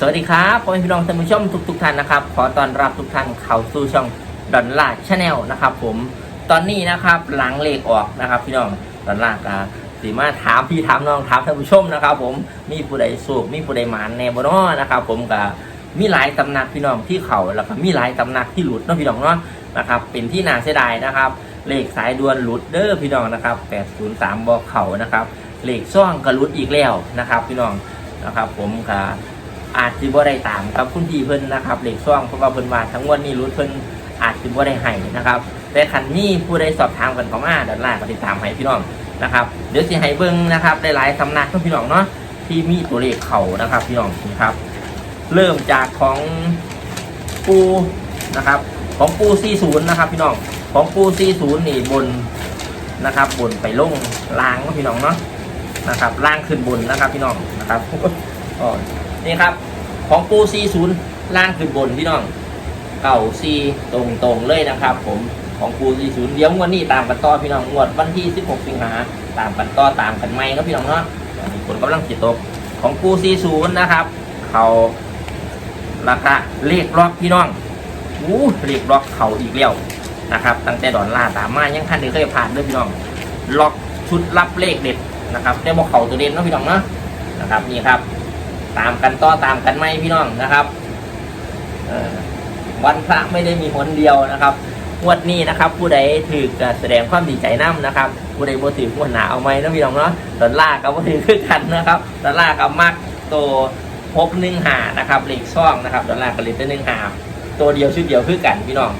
สวัสดีครับพ่อแม่พี่น้องท่านผู้ชมทุกทุกๆท่านนะครับ ขอต้อนรับทุกท่านเข้าสู่ช่องดอนล่าชาแนลนะครับ ผมตอนนี้นะครับหลังเลขออกนะครับ พี่น้องดอนล่ากาสีมาถามพี่ถามน้องถามท่านผู้ชมนะครับ ผมมีผู้ใดสูบมีผู้ใดหมานแนบเนอนะครับ ผมกับมีหลายตำหนักพี่น้องที่เขาแล้วก็มีหลายตำหนักที่หลุดเนาะพี่น้องเนาะนะครับ เป็นที่น่าเสียดายนะครับ เลขสายด่วนหลุดเด้อพี่น้องนะครับ803บอกเขานะครับเลขซ่องก็หลุดอีกแล้วนะครับ พี่น้องนะครับ ผมกับ อาจสิบ่ได้ตามกับคุณพี่เพิ่นนะครับเหล็กซ่องเพราะว่าเพิ่นว่าทั้งวันนี้รู้เพิ่นอาจสิบ่ได้ให้นะครับแต่คันมีผู้ใดสอบถามกันเข้ามาด้านล่างก็ติดตามให้พี่น้องนะครับเดี๋ยวสิให้เบิ่งนะครับได้หลายสำนักเนาะพี่น้องเนาะที่มีตัวเลขเขานะครับ พี่น้องนี่ครับ เริ่มจากของปูนะครับ ของปู40นะครับ พี่น้องของปู40นี่บนนะครับ บนไปลงล่างเนาะพี่น้องเนาะนะครับล่างขึ้นบนนะครับ พี่น้องนะครับอ๋อ นี่ครับ ของปู40ล่างขึ้นบนพี่น้องเก่าซีตรงตรงๆเลยนะครับ ผมของปู40เดี๋ยวงวดนี้ตามกันต่อพี่น้องงวดวันที่ 16 สิงหาตามกันต่อตามกันไหมครับพี่น้องเนาะอันนี้ผลกำลังจิตตกของปู40นะครับ เขาราคาเลขล็อกพี่น้องอู้เลขล็อกเขาอีกแล้วนะครับ ตั้งแต่ดอนล่าตามมายังคันเดียวเคยผ่านด้วยพี่น้องล็อกชุดรับเลขเด็ดนะครับแต่บอกเขาตัวเด่นเนาะพี่น้องเนาะนะครับนี่ครับ ตามกันต่อตามกันไหมพี่น้องนะครับวันพระไม่ได้มีหนเดียวนะครับงวดนี้นะครับ ผู้ใดถือกแสดงความดีใจน้ำนะครับ ผู้ใดบ่ถือหัวหนาเอาไหมนะพี่น้องเนาะดอลลาร์กับบ่ถือคือกันนะครับดอลลาร์กับมักตัวพบหนึ่งหานะครับเหล็กซ่องนะครับดอลลาร์กับเหล็กตัวหนึ่งหาตัวเดียวชุดเดียวคือกันพี่น้อง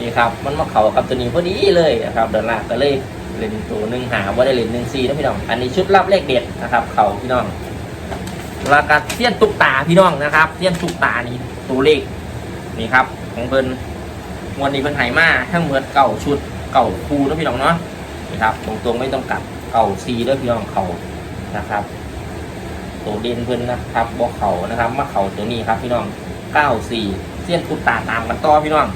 นี่ครับมันมาเข้ากับตัวนี้พอดีเลยนะครับดอลลาร์ก็เลยเล่นตัวหนึ่งหาว่าได้เล่นหนึ่งซีนะพี่น้อง อันนี้ชุดรับเลขเด็ดนะครับ เขาพี่น้อง แล้วก็เสี้ยนตุกตาพี่น้องนะครับเสี้ยนตุกตานี่ตัวเลขนี่ครับ ของเพิ่นวันนี้เพิ่นไหมาทั้งเหมือนเก่าชุดเก่าคูนะพี่น้องเนาะนี่ครับตรงๆไม่ต้องกลับเก่าซีด้วยพี่น้องเขานะครับ ตัวเด่นเพิ่นนะครับบอกเขานะครับมาเขาตัวนี้ครับพี่น้องเก้าสี่เสี้ยนตุกตาตามกันต่อพี่น้อง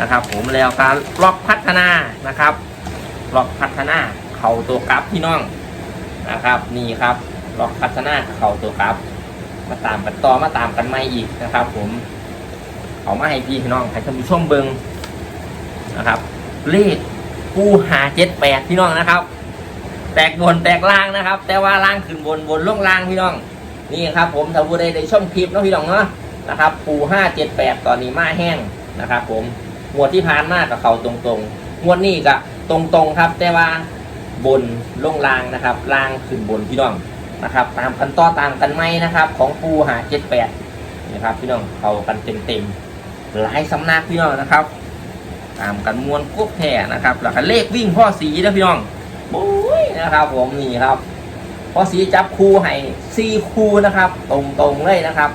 นะครับ ผมแล้วการล็อกพัฒนานะครับล็อกพัฒนาเขาตัวกลับพี่น้องนะครับ นี่ครับ ลอกพัฒนาเขาตัวครับ มาตามกันต่อมาตามกันไม่อีกนะครับ ผมเอามาให้พี่น้องให้ท่านผู้ชมเบิงนะครับ เลขกูหาเจ็ดแปดพี่น้องนะครับ แตกบนแตกล่างนะครับ แต่ว่าล่างขึ้นบนบนล่องล่างพี่น้อง นี่ครับ ผมถ้าผู้ใดได้ชมคลิปเนาะพี่น้องเนาะนะครับ ปูห้าเจ็ดแปดตอนนี้มาแห้งนะครับ ผมงวดที่ผ่านมากับเขาตรงๆงวดนี้ก็ตรงๆครับ แต่ว่าบนล่องล่างนะครับล่างขึ้นบนพี่น้อง นะครับ ตามกันต่อตามกันไหมนะครับ ของปูหาเจ็ดแปดนะครับพี่น้องเขากันเต็มเต็มๆหลายสำนักพี่น้องนะครับ ตามกันมวนกุ๊กแท่นะครับแล้วก็เลขวิ่งพ่อสีนะพี่น้องโอ้ยนะครับผมนี่ครับพ่อสีจับคูให้สี่คู่นะครับ ตรงๆเลยนะครับ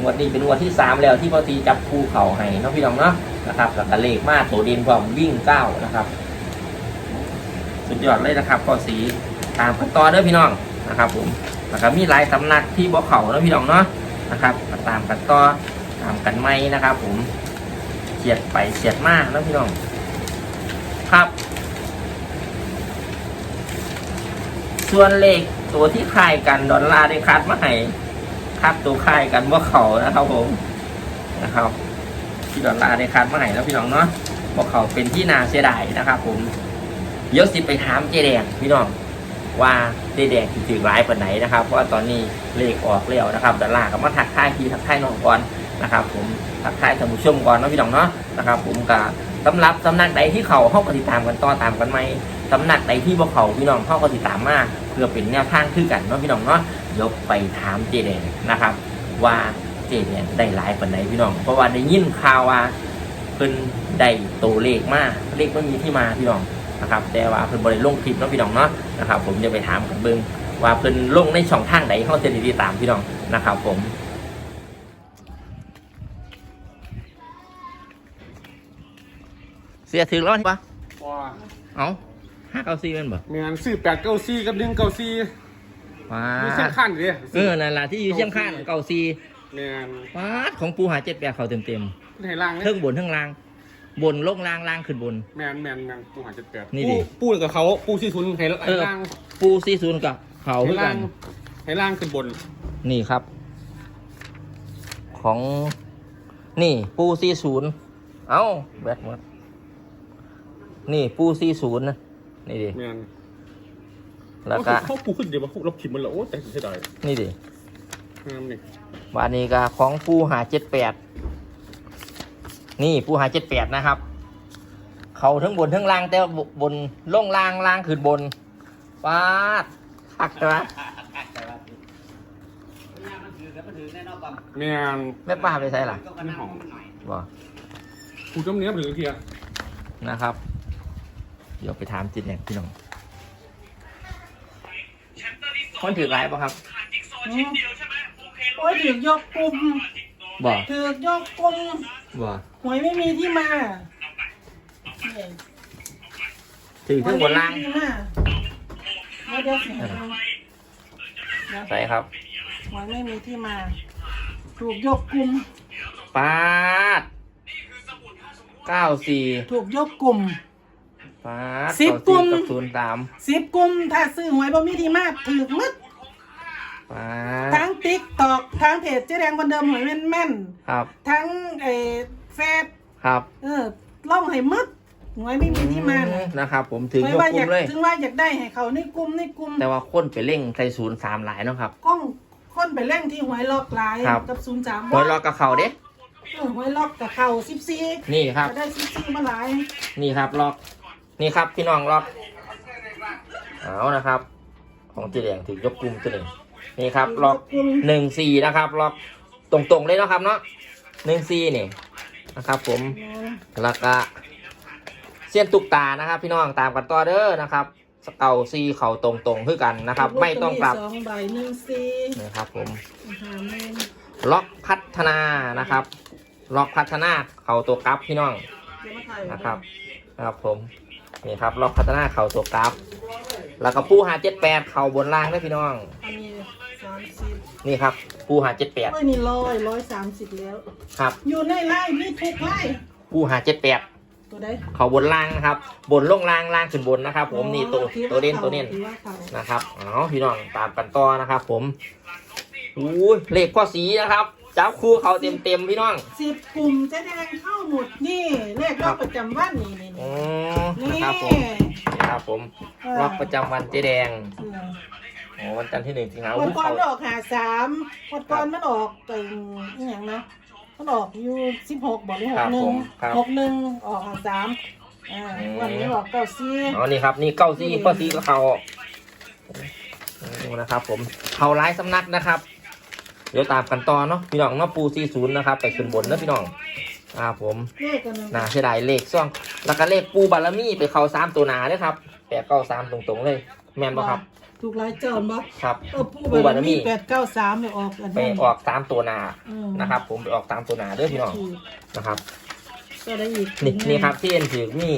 งวดนี้เป็นงวดที่สามแล้วที่พ่อสีจับคูเข่าให้นะพี่น้องเนาะนะครับแล้วก็เลขมาตัวเด่นความวิ่งเก้านะครับ สุดยอดเลยนะครับพ่อสีตามกันต่อเด้อพี่น้อง นะครับผมนะครับมีหลายสำนักที่บ่เขาแล้วพี่น้องเนาะนะครับมาตามกันต่อตามกันไหมนะครับ ผมเฉียดไปเฉียดมากแล้วพี่น้องครับ ส่วนเลขตัวที่คลายกันดอลลาร์ได้คัดมาให้คัดตัวคลายกันว่เขานะครับผมนะครับที่ดอลลาร์ได้คัดมาให้แล้วพี่น้องเนาะว่เขาเป็นที่นาเสียดายนะครับ ผมเดี๋ยวสิไปถามเจแดงพี่น้อง ว่าเจแดงถือร้ายปานไหนนะครับ เพราะว่าตอนนี้เลขออกแล้วนะครับดอลลาร์ก็มาทักทายพี่ทักทายน้องก่อนนะครับ ผมทักทายท่านผู้ชมก่อนเนาะพี่น้องเนาะนะครับ ผมกับสำหรับสำนักใดที่เขาเข้าก็ติดตามกันต่อตามกันไหมสำนักใดที่บ่เขาพี่น้องเข้าก็ติดตามมาเพื่อเป็นแนวทางคือกันเนาะพี่น้องเนาะเดี๋ยวไปถามเจแดงนะครับ ว่าเจแดงได้หลายปานไหนพี่น้อง เพราะว่าได้ยินข่าวว่าเพิ่นได้ตัวเลขมากเลขไม่มีที่มาพี่น้อง นะครับแต่ว่าเพิ่นบริลงคลิปเนาะพี่น้องเนาะนะครับผมจะไปถามกันเบิ่งว่าเพิ่นลงในช่องทางไหนเขาจะได้ติดตามพี่น้องนะครับผมเสียถึงแล้วปะว้าเอ้าห้าเก้าสี่แมันบ่เมียนสี่แปดเก้าสี่กับหนึ่งเก้าสี่ว้ามีเส้นขั้นเลยเออนั่นล่ะที่อยู่เชียงคานเก้าสี่เมียนว้าดของปูหาเจ็ดแปดเขาเต็มเต็มให้ล่างๆเนี่เทิยงบนเทิงล่าง บนลงล่างล่างขึ้นบน แมนแมนแมนปูหาเจ็ดแปดนี่ปูดิปูกับเขาปูสี่ศูนย์ให้เออ ล่างปูสี่ศูนย์กับเขาให้คือกัล่านงให้ล่างขึ้นบน นี่ครับ ของนี่ปูซีศูนย์เอ้าแบตหมดนี่ปูซีศูนย์นะนี่ดิแมนแล้วก็เขาปูขึ้นเดี๋ยวมาเราขิมมันแล้วโอ้แต่เสียดายนี่ดิงามนี่วานนี้ก็ของปูหาเจ็ดแปด นี่ปูหาเจ็ดแปดนะครับ เขาทั้งบนทั้งล่างแต่ว่าบนล่องล่างล่างขึ้นบนปาดคักนะแมนแม่ป้าไปใส่ล่ะนี่หอมบ่ปูจำเนี้ยถึงเทียนะครับ เดี๋ยวไปถามจิตเนี่ยพี่น้องคนถือร้ายป่ะครับโอ้ยถือยกกลุ่ม บ่ถือยกกลุ่มบ่หวยไม่มีที่มาเนี่ยถือเครื่องบนล่างหวยไม่มีที่มาไม่ได้เสียงนะใส่ครับหวยไม่มีที่มา ถูกยกกลุ่มปาดเก้าสี่ถูกยกกลุ่มปาดสิบกลุ่มกับศูนย์สามสิบกลุ่มถ้าซื้อหวยบ่มีที่มาถือมัด ปาดทั้งติ๊กตอกทั้งเพจเจ๊แดงคนเดิมหวยแม่นแม่นครับๆทั้งไอ้เฟซครับ เออล่องให้มัดหวยไม่มีที่มาอืนะนะครับ ผมถือไม่ยกว่ากอลุ่ยามกเลย ถึงว่าอยากได้ให้เขาในกลุ่มในกลุ่มแต่ว่าคนไปเร่งใส่ศูนย์สามหลายเนาะครับกล้องคนไปเร่งที่หวยล็อกหลายครับกับศูนย์สามหวยรอกับเขาเด้หวยล็อกกับเขาสิบสี่นี่ครับจะได้สิบสี่มาหลาย นี่ครับล็อก นี่ครับพี่น้องล็อกเอานะครับ ของจีแดงถือยกกลุ่มตัวหนึ่ง นี่ครับล็อกหนึ่งสี่นะครับล็อกตรงๆเลยเนาะครับเนาะหนึ่งสี่นี่นะครับผมแล้วก็เส้ยนตุกตานะครับ พี่น้องตามกันต่อเด้อนะครับสเก่าซีเข่าตรงๆคือกันนะครับ ไม่ต้องปรับสองใบหนึ่งสี่นะครับผมหาหนึ่งล็อกพัฒนานะครับ ล็อกพัฒนาเข่าตัวกราฟพี่น้องเดี๋ยวมาถ่ายนะครับนะครับผมนี่ครับล็อกพัฒนาเข่าตัวกราฟแล้วก็ปูหาเจ็ดแปดเข่าบนล่างด้วยพี่น้องอันนี้ สามสิบนี่ครับปูหาเจ็ดแปดโอ้ยนี่ร้อยร้อยสามสิบแล้ว ครับอยู่ในไล่มีทุกไล่ปูหาเจ็ดแปดตัวใดเข่าบนล่างนะครับ บนลงล่างล่างขึ้นบนนะครับ ผมนี่ตัวถือตัวเด่นตัวเน้นถือว่าเขานะครับเอาพี่น้องตามกันต่อนะครับ ผมอู้ยเลขพ่อสีนะครับจับคู่เขาเต็มเต็มๆพี่น้องสิบกลุ่มเจ๊แดงเข้าหมดนี่เลขรอบประจำวันนี่นี่อ๋นี่อนี่นะครับผมนี่ครับผมล็อกประจำวันเจ๊แดง เอออ๋อวันจันทร์ที่หนึ่งสิงหาควันมก่อนเขามันออกหาสามวันก่อนมันออกเป็นอหย่างนะมันออกอยู่สิบหกบอกหรือหครักบหนึ่ผงมครับ หกหนึ่งออกหาสามอ่าอืม วันนี้ออกเก้าสี่อ๋อนี่ครับนี่เก้าซี่พ่อซีก็เขาดูนะครับ ผมเขาร้ายสำนักนะครับ เดี๋ยวตามกันต่อเนาะพี่น้องเนาะปูซีศูนย์นะครับไปขึ้นบนนะพี่น้องครับผมเลขกันนะน่าเสียดายเลขซ่องแล้วก็เลขปูบารมีไปเขาสามตัวหนาเลยครับแปดเก้าสามตรงๆเลย แม่นปะครับ ถูกหลายเจ้าบ่ครับเออปูผู้บาบารรมีมีแปดเก้าสามเนี่ยออกอันไปนั้นออกสามตัวหนาอืมนะครับ ผมไปออกสามตัวหนาเด้อพี่น้องถูกนะครับ ก็ได้อีกนี่นี่ครับที่เอ็นถือนี่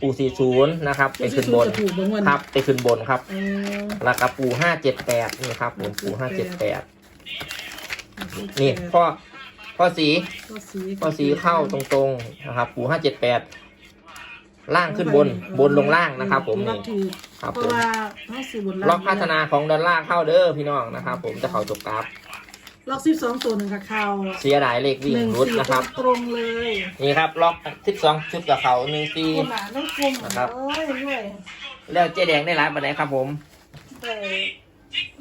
ปูซีศูนย์นะครับ ไปขึ้นบนจะถูกบางวันครับ ไปขึ้นบนครับเออแล้วก็ปูห้าเจ็ดแปดนี่ครับผมปูห้าเจ็ดแปดนี่พ่อพ่อสีก็สีพ่อสีเข้าตรงๆนะครับ ปูห้าเจ็ดแปด ล่างขึ้นบนบนลงล่างนะครับ ผมล็อนี่กถือครับเพผราะมว่าเขาสีบนล่างล็อกพัฒนาของดอลลาร์เข้าเด้อพี่น้องนะครับ ผมจะเข้าจบกราฟล็อกสิบสองตัวหนึ่งกับเขาเสียดายเลขวิ่งหนึ่งรุดสี่นะครับ ตรงๆเลยนี่ครับล็อกสิบสองชุดกับเขาหนึ่งซีคนหนาต้องกลมนะครับ เอ้ยด้วยแล้วเจ๊แดงได้ร้านปันไหนครับผม แต่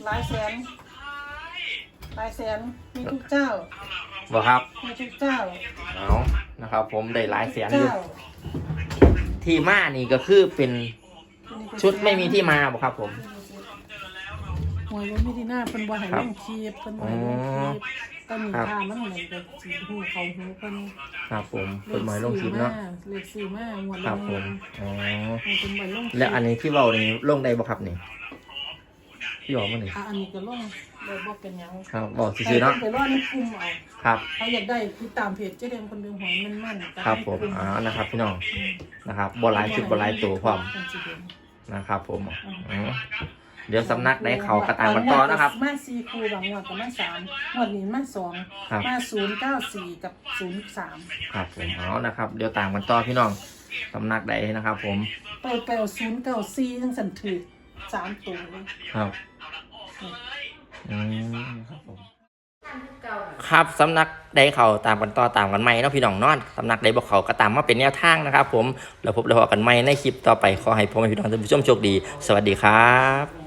หลายแสนหลายแสนมีทุกเจ้าบอกครับมีทุกเจ้าเอานะครับ ผมได้หลายแสนอยู่เจ้า ที่มานี่ก็คือเป็นชุดไม่มีที่มาบอกครับ ผมหวยว่ามีที่หน้าเป็นบ่ให้ลงคลิปเป็นบ่ให้ลงคลิปตอนนี้ครับค่ามันเหมือนกับสีหูเขาหูเป็นครับผมเป็นหมายลงคลิปเนาะเลขสี่มากหมดครับผมอ๋อเป็นหมายลงคลิปแล้วอันนี้ที่เบานี่ลงได้บ่ครับนี่ที่บอกมาหนึ่งอะอันนี้ก็ลง เลยบอกเป็นหยังครับบอกซื่อๆเนาะไปรอดในกลุ่มเอาครับเขาอยากได้ติดตามเพจเจ๊แดงคนเดิมหอยมันมันๆครับผมอ๋อนะครับ พี่น้องนะครับบอลลายชุดบอลลายตัวพร้อมนะครับ ผมอ๋อเดี๋ยวสำนักได้เขากระตามกันต่อนะครับ มาสี่คูบางงวดกับมาสามงวดนี้มาสองครับ มาศูนย์เก้าสี่กับศูนย์สามครับผมอ๋อนะครับ เดี๋ยวตามกันต่อพี่น้องสำนักใดนะครับ ผมไปไปเอาศูนย์เก้าสี่ทั้งสันถือสามตัวเลยครับอืม ครับสำนักใดเขาตามกันต่อตามกันใหม่เนาะพี่น้องนอนสำนักใดบอกเขาก็ตามมาเป็นแนวทางนะครับ ผมแล้วพบแล้วพบกันใหม่ในคลิปต่อไปขอให้พ่อแม่พี่น้องท่านผู้ชมโชคดี สวัสดีครับ